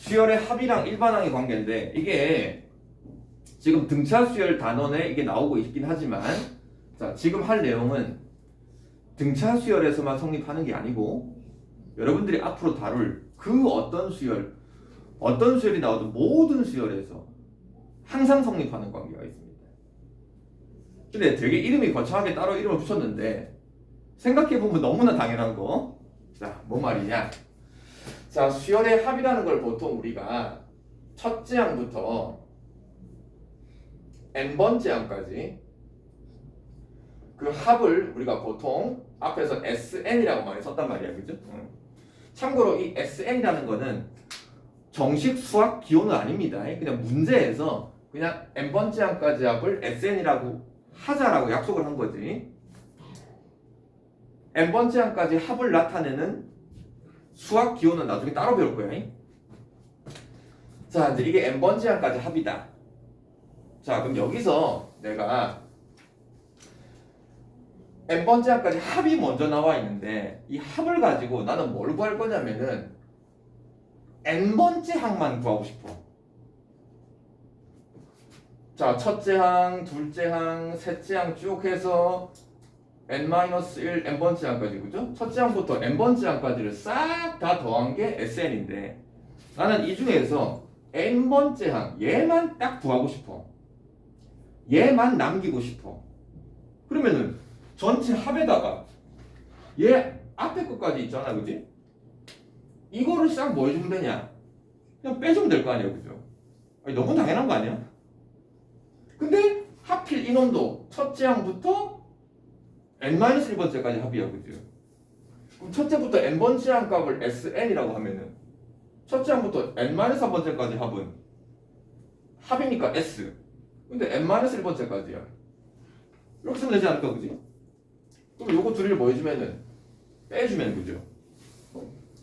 수열의 합이랑 일반항의 관계인데 이게 지금 등차 수열 단원에 이게 나오고 있긴 하지만 자 지금 할 내용은 등차 수열에서만 성립하는 게 아니고 여러분들이 앞으로 다룰 그 어떤 수열 어떤 수열이 나와도 모든 수열에서 항상 성립하는 관계가 있습니다. 근데 되게 이름이 거창하게 따로 이름을 붙였는데 생각해보면 너무나 당연한 거. 자, 뭐 말이냐? 자, 수열의 합이라는 걸 보통 우리가 첫째 항부터 n번째 항까지 그 합을 우리가 보통 앞에서 SN이라고 많이 썼단 말이야, 그죠? 응. 참고로 이 SN이라는 거는 정식 수학 기호는 아닙니다. 그냥 문제에서 그냥 n번째 항까지 합을 SN이라고 하자라고 약속을 한 거지. n번째 항까지 합을 나타내는 수학 기호는 나중에 따로 배울 거야. 자, 이제 이게 n번째 항까지 합이다. 자, 그럼 여기서 내가 n번째 항까지 합이 먼저 나와 있는데 이 합을 가지고 나는 뭘 구할 거냐면은 n번째 항만 구하고 싶어. 자, 첫째 항, 둘째 항, 셋째 항 쭉 해서 n-1, n번째 항까지 그죠? 첫째 항부터 n번째 항까지를 싹 다 더한 게 sn인데 나는 이 중에서 n번째 항 얘만 딱 구하고 싶어. 얘만 남기고 싶어. 그러면은 전체 합에다가 얘 앞에 것까지 있잖아, 그지? 이거를 싹 뭐 해주면 되냐? 그냥 빼주면 될 거 아니야, 그죠? 아니, 너무 당연한 거 아니야? 근데 하필 이놈도 첫째 항부터 n-1번째까지 합이야, 그죠? 그럼 첫째부터 n번째 항 값을 sn이라고 하면은 첫째 항부터 n-3번째까지 합은 합이니까 s. 근데 n-1번째까지야. 이렇게 쓰면 되지 않을까, 그지? 그럼 요거 둘이를 뭐 해주면은 빼주면 그죠?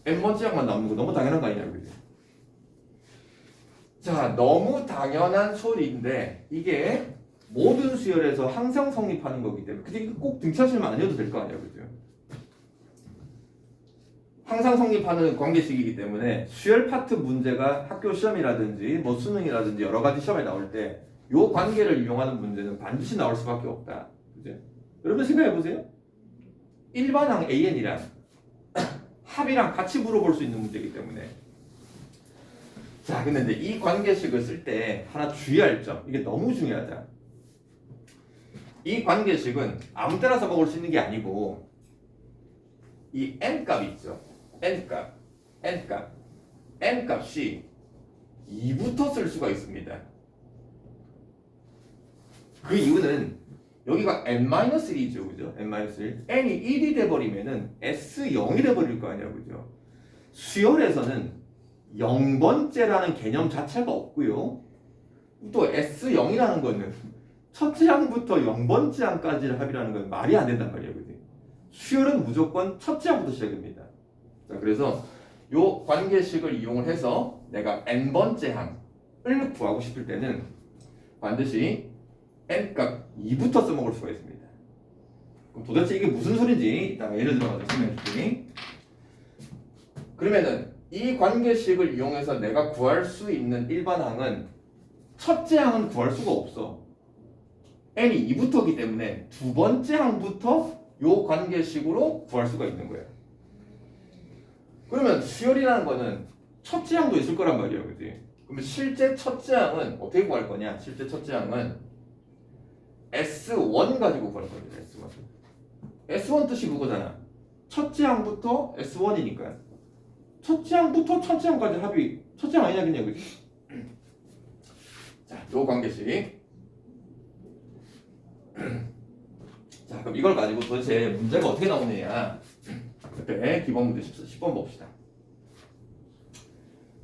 n번째 항만 남는 거 너무 당연한 거 아니냐, 그지? 자, 너무 당연한 소리인데 이게 모든 수열에서 항상 성립하는 거기 때문에 근데 이거 꼭 등차수열만 아니어도 될 거 아니야, 그죠? 항상 성립하는 관계식이기 때문에 수열 파트 문제가 학교 시험이라든지 뭐 수능이라든지 여러 가지 시험에 나올 때요 관계를 이용하는 문제는 반드시 나올 수밖에 없다. 그죠? 여러분 생각해 보세요. 일반항 AN이랑 합이랑 같이 물어볼 수 있는 문제이기 때문에 자, 근데 이제 이 관계식을 쓸 때 하나 주의할 점 이게 너무 중요하다. 이 관계식은 아무 때나 써먹을 수 있는 게 아니고 이 n 값 있죠. n 값, n 값, n 값이 2부터 쓸 수가 있습니다. 그 이유는 여기가 n-1이죠, 그죠? n-1. n이 1이 돼버리면은 s0이 돼버릴 거 아니야, 그죠? 수열에서는 0번째라는 개념 자체가 없고요. 또 S0이라는 거는 첫째 항부터 0번째 항까지를 합이라는 건 말이 안 된단 말이에요. 그지? 수열은 무조건 첫째 항부터 시작입니다. 자, 그래서 요 관계식을 이용을 해서 내가 n번째 항을 구하고 싶을 때는 반드시 n값 2부터 써먹을 수가 있습니다. 그럼 도대체 이게 무슨 소리인지 이따가 예를 들어서 설명해 줄게. 그러면은 이 관계식을 이용해서 내가 구할 수 있는 일반 항은 첫째 항은 구할 수가 없어. N이 2부터기 때문에 두 번째 항부터 요 관계식으로 구할 수가 있는 거야. 그러면 수열이라는 거는 첫째 항도 있을 거란 말이야, 그지? 그러면 실제 첫째 항은 어떻게 구할 거냐? 실제 첫째 항은 S1 가지고 구할 겁니다, S1. S1 뜻이 그거잖아. 첫째 항부터 S1이니까. 첫째 항부터 첫째 항까지 합이 첫째 항 아니냐 그냥 그지? 자, 요 관계식. 자, 그럼 이걸 가지고 도대체 문제가 어떻게 나오느냐? 그때 기본 문제 10 번 봅시다.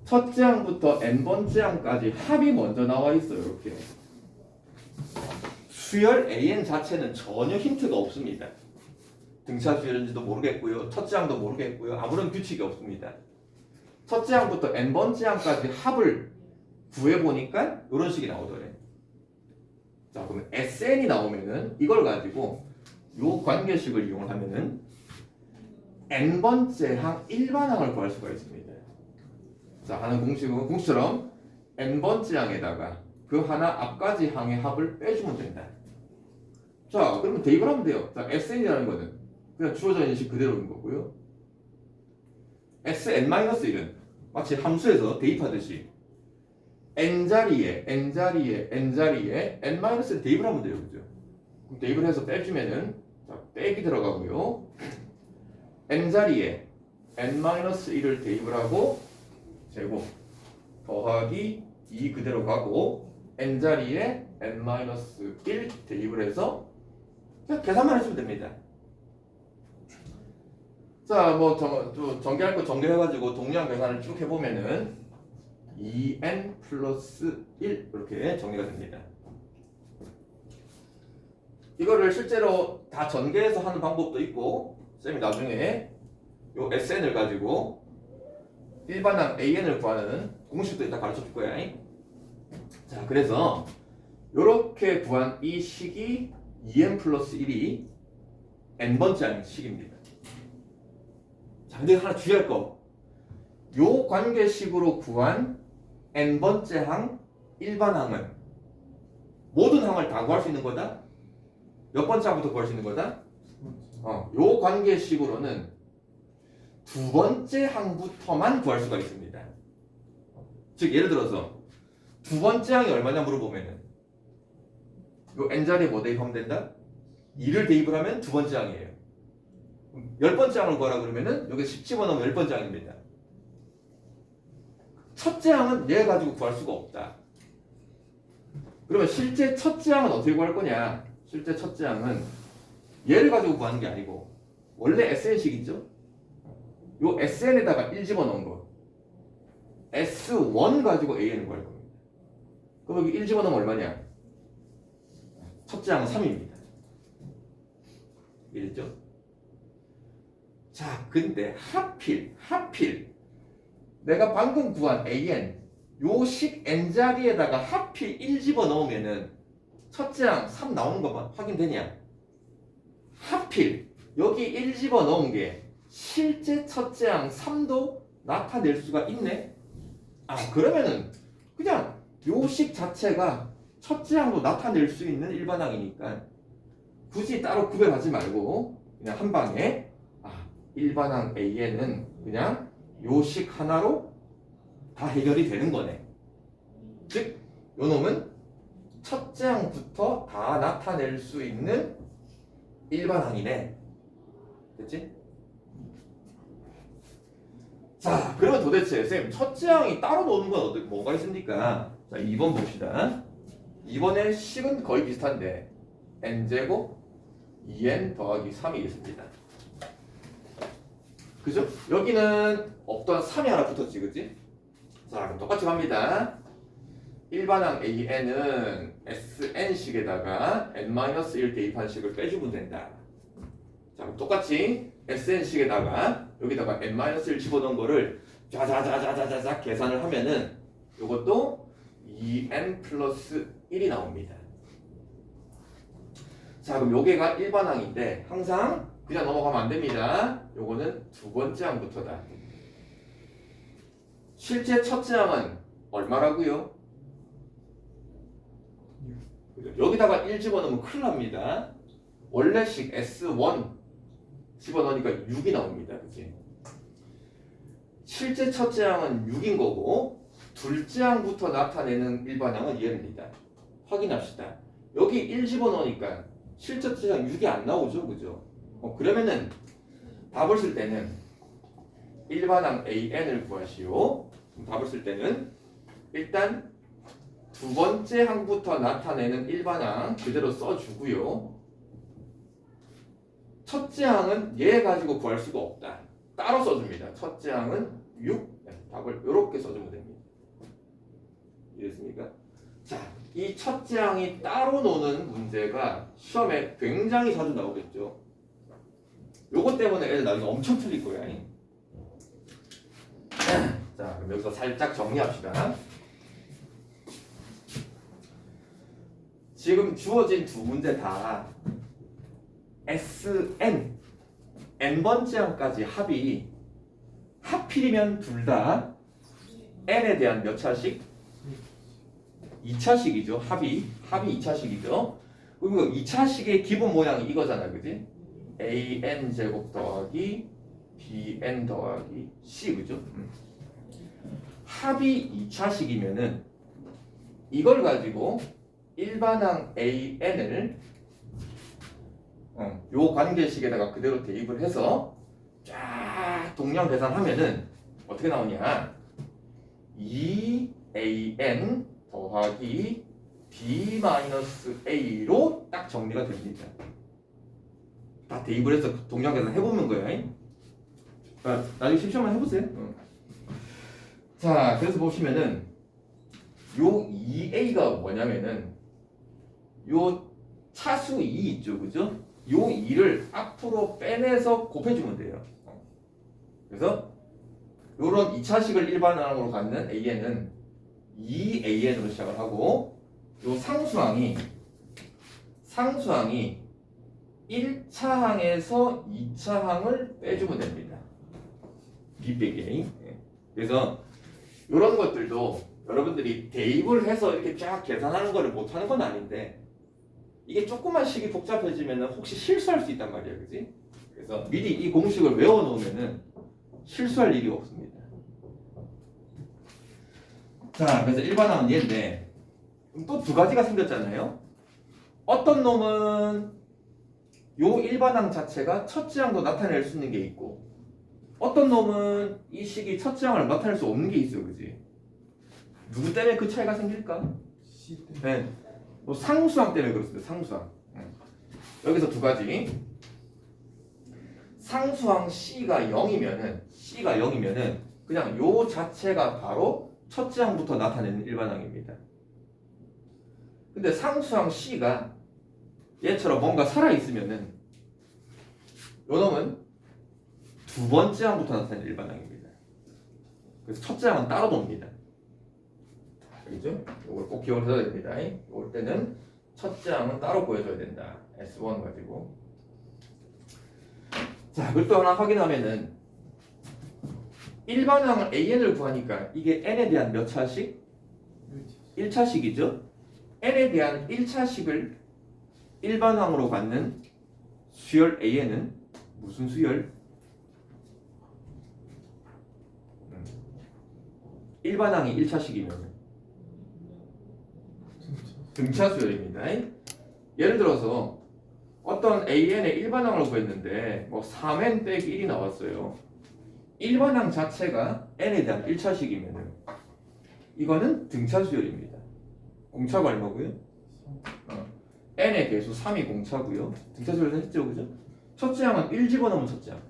첫째 항부터 n번째 항까지 합이 먼저 나와 있어요. 이렇게. 수열 an 자체는 전혀 힌트가 없습니다. 등차 수열인지도 모르겠고요. 첫째 항도 모르겠고요. 아무런 규칙이 없습니다. 첫째 항부터 n번째 항까지 합을 구해보니까 이런 식이 나오더래. 자, 그러면 SN이 나오면은 이걸 가지고 요 관계식을 이용을 하면은 n번째 항 일반항을 구할 수가 있습니다. 자, 자 하는 공식은 공식처럼 n번째 항에다가 그 하나 앞까지 항의 합을 빼주면 된다. 자 그러면 대입을 하면 돼요. 자 sn이라는 거는 그냥 주어져 있는 식 그대로인 거고요. sn-1은 마치 함수에서 대입하듯이 n 자리에 n 자리에 n 자리에 n-를 대입을 하면 돼요. 그죠? 그럼 대입을 해서 빼주면은 자, 빼기 들어가고요. n 자리에 n-1을 대입을 하고 제곱 더하기 2 그대로 가고 n 자리에 n-1 대입을 해서 그냥 계산만 해주면 됩니다. 자, 뭐 정, 좀 전개할 거 전개해가지고 동량 계산을 쭉 해보면은 2n 플러스 1 이렇게 정리가 됩니다. 이거를 실제로 다 전개해서 하는 방법도 있고 쌤이 나중에 요 SN을 가지고 일반항 AN을 구하는 공식도 이따 가르쳐 줄 거야. 자, 그래서 요렇게 구한 이 식이 2n 플러스 1이 n번째 항 식입니다. 자, 근데 하나 주의할 거. 요 관계식으로 구한 n번째 항 일반항은 모든 항을 다 구할 수 있는 거다. 몇 번째 항부터 구할 수 있는 거다? 어, 요 관계식으로는 두 번째 항부터만 구할 수가 있습니다. 즉 예를 들어서 두 번째 항이 얼마냐 물어보면은 요 n 자리에 뭐 대입하면 된다? 2를 대입을 하면 두 번째 항이에요. 열 번째 항을 구하라 그러면은 여기 10 집어넣으면 열 번째 항입니다. 첫째 항은 얘 가지고 구할 수가 없다. 그러면 실제 첫째 항은 어떻게 구할 거냐? 실제 첫째 항은 얘를 가지고 구하는 게 아니고 원래 SN식 있죠? 요 SN에다가 1 집어넣은 거 S1 가지고 AN을 구할 겁니다. 그럼 여기 1 집어넣으면 얼마냐? 첫째 항은 3입니다. 이랬죠? 자, 근데 하필, 하필 내가 방금 구한 AN 요식 N자리에다가 하필 1 집어 넣으면은 첫째 항3 나오는 거 확인되냐? 하필 여기 1 집어 넣은 게 실제 첫째 항 3도 나타낼 수가 있네? 아 그러면은 그냥 요식 자체가 첫째 항도 나타낼 수 있는 일반항이니까 굳이 따로 구별하지 말고 그냥 한 방에 아 일반항 AN은 그냥 요식 하나로 다 해결이 되는 거네. 즉, 요 놈은 첫째 항부터 다 나타낼 수 있는 일반항이네. 됐지? 자, 그러면 도대체 쌤 첫째 항이 따로 노는 건 어떻게 뭐가 있습니까? 자, 2번 봅시다. 2번의 식은 거의 비슷한데 n제곱 2n 더하기 3이 있습니다. 그죠? 여기는 없던 3이 하나 붙었지, 그지? 자, 그럼 똑같이 갑니다. 일반항 AN은 SN식에다가 n-1 대입한 식을 빼주면 된다. 자, 그럼 똑같이 SN식에다가 여기다가 n-1 집어넣은 거를 자자자자자자자 계산을 하면은 이것도 2n 플러스 1이 나옵니다. 자, 그럼 요게가 일반항인데 항상 그냥 넘어가면 안 됩니다. 요거는 두 번째 항부터다. 실제 첫째 항은 얼마라고요? 여기다가 1 집어넣으면 큰일 납니다. 원래식 S1 집어넣으니까 6이 나옵니다. 그치? 실제 첫째 항은 6인 거고 둘째 항부터 나타내는 일반 항은 얘입니다. 확인합시다. 여기 1 집어넣으니까 실제 첫째 항 6이 안 나오죠. 그죠? 어, 그러면은 답을 쓸 때는 일반항 AN을 구하시오. 답을 쓸 때는 일단 두 번째 항부터 나타내는 일반항 그대로 써주고요. 첫째 항은 얘 가지고 구할 수가 없다. 따로 써줍니다. 첫째 항은 6. 네, 답을 이렇게 써주면 됩니다. 이해됐습니까? 자, 이 첫째 항이 따로 노는 문제가 시험에 굉장히 자주 나오겠죠. 요것 때문에 애들 나중에 엄청 틀릴 거야. 자, 그럼 여기서 살짝 정리합시다. 지금 주어진 두 문제 다 SN n번째 항까지 합이 하필이면 둘 다 n에 대한 몇 차식? 2차식이죠. 합이 합이 2차식이죠. 그리고 2차식의 기본 모양이 이거잖아, 그지? An 제곱 더하기 bn 더하기 c 그죠? 음. 합이 2차식이면은 이걸 가지고 일반항 an을 어, 요 관계식에다가 그대로 대입을 해서 쫙 동량 계산하면은 어떻게 나오냐? 2an 더하기 b-a로 딱 정리가 됩니다. 다 대입을 해서 동량 계산 해보는 거야. 자, 나중에 심시험만 해보세요. 어. 자, 그래서 보시면은 요 2a가 뭐냐면은 요 차수 2 있죠, 그죠? 요 2를 앞으로 빼내서 곱해주면 돼요. 어. 그래서 요런 2차식을 일반항으로 갖는 an은 2an으로 시작을 하고 요 상수항이 상수항이 1차 항에서 2차 항을 빼주면 됩니다. b 빼기 a. 예. 그래서 이런 것들도 여러분들이 대입을 해서 이렇게 쫙 계산하는 거를 못하는 건 아닌데 이게 조금만 식이 복잡해지면 혹시 실수할 수 있단 말이야, 그지? 그래서 미리 이 공식을 외워놓으면은 실수할 일이 없습니다. 자, 그래서 일반항은 얘인데 또 두 가지가 생겼잖아요. 어떤 놈은 요 일반항 자체가 첫째 항도 나타낼 수 있는 게 있고 어떤 놈은 이 식이 첫째 항을 나타낼 수 없는 게 있어요, 그지? 누구 때문에 그 차이가 생길까? 네. 뭐 상수항 때문에 그렇습니다. 상수항. 응. 여기서 두 가지. 상수항 C가 0이면은 C가 0이면은 그냥 요 자체가 바로 첫째 항부터 나타내는 일반항입니다. 근데 상수항 C가 얘처럼 뭔가 살아 있으면은 요 놈은 두 번째 항부터 나타내는 일반항입니다. 그래서 첫째 항은 따로 놉니다. 알겠죠? 이걸 꼭 기억해둬야 됩니다. 이럴 때는 첫째 항은 따로 보여줘야 된다. S1 가지고. 자, 그리고 또 하나 확인하면은 일반항을 AN을 구하니까 이게 N에 대한 몇 차식? 1차식이죠. N에 대한 1차식을 일반항으로 갖는 수열 AN은 무슨 수열? 음. 일반항이 1차식이면 등차 수열입니다. 예를 들어서 어떤 AN의 일반항을 구했는데 뭐 3n 빼기 1이 나왔어요. 일반항 자체가 n에 대한 1차식이면은 이거는 등차 수열입니다. 공차가 얼마고요? 어. N의 개수 3이 공차고요. 등차 수열 했죠, 그죠? 첫째 항은 1 집어넣으면 첫째 항.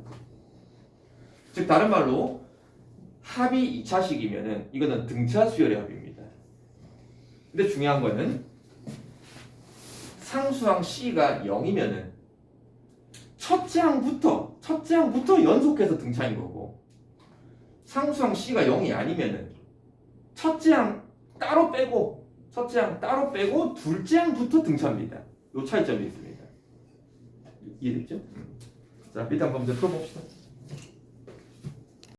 즉 다른 말로 합이 2차식이면은 이거는 등차 수열의 합입니다. 근데 중요한 거는 상수항 C가 0이면은 첫째 항부터 첫째 항부터 연속해서 등차인 거고 상수항 C가 0이 아니면은 첫째 항 따로 빼고 첫째 항 따로 빼고 둘째 항부터 등차입니다. 요 차이점이 있습니다. 이해됐죠? 자, 일단 먼저 풀어봅시다.